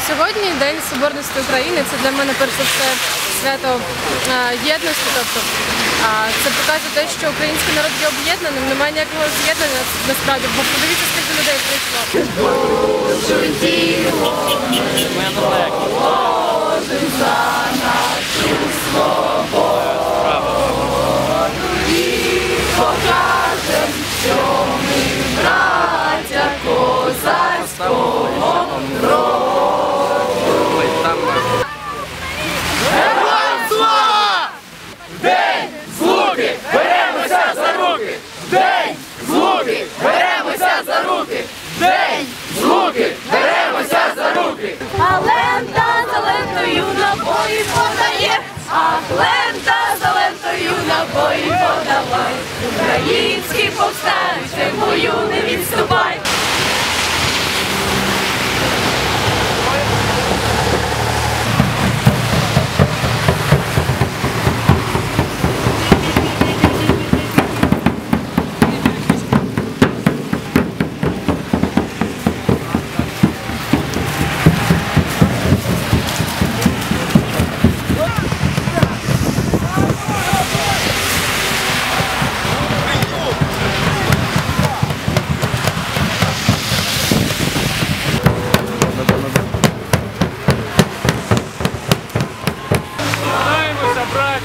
Сьогодні День Соборності України. Це для мене перше все свято е, єдності. Тобто це показує те, що український народ є об'єднаним. Немає ніякого з'єднання насправді, бо подивіться, скільки людей прийшло. Лента за лентою набої подавай. Український повстанці, бою не відступай. Вас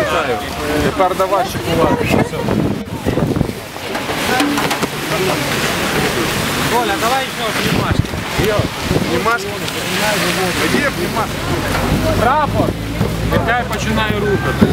вітаю. Тепер давай шоколад. Коля, давай ще обнімашки. Знімашки? Где знімашки? Прапор! Нехай починає рухати.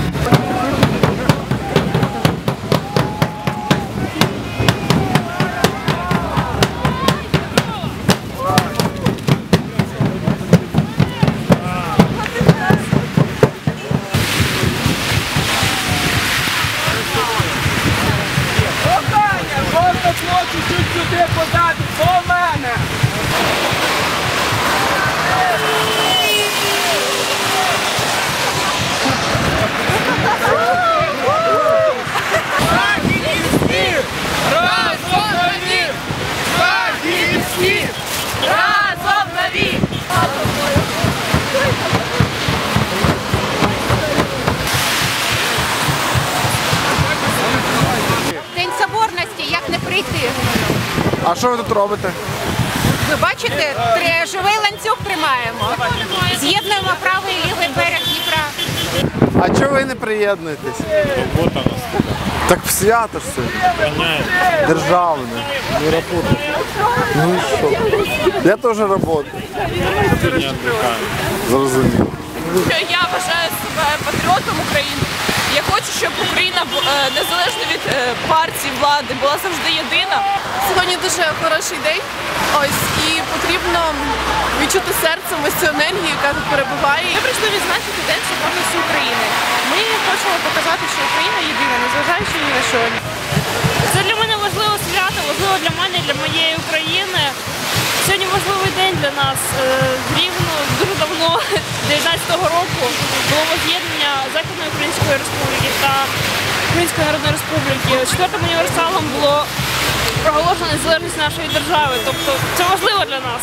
А що ви тут робите? Ви бачите, три- живий ланцюг тримаємо. З'єднуємо правий і лівий берег Дніпра. А чого ви не приєднуєтесь? Робота нас. Так в свято ж сьогодні. Державне. Ну і що? Я теж працюю. Зрозумів. Я вважаю себе патріотом України. Я хочу, щоб Україна бу- е, незалежно від е, партії влади була завжди єдина. Сьогодні дуже хороший день. Ось і потрібно відчути серцем ось цю енергію, яка тут перебуває. Ми прийшли відзначити День Соборності України. Ми хочемо показати, що Україна єдина, незважаючи ні на що. Це для мене важливе свято, важливо для мене, для моєї України. Сьогодні важливий день для нас. Е, Рівно дуже давно, 19-го року, було воз'єднання Західної Української Республіки та Української Народної Республіки. Четвертим універсалом було проголошена незалежність нашої держави. Тобто це важливо для нас.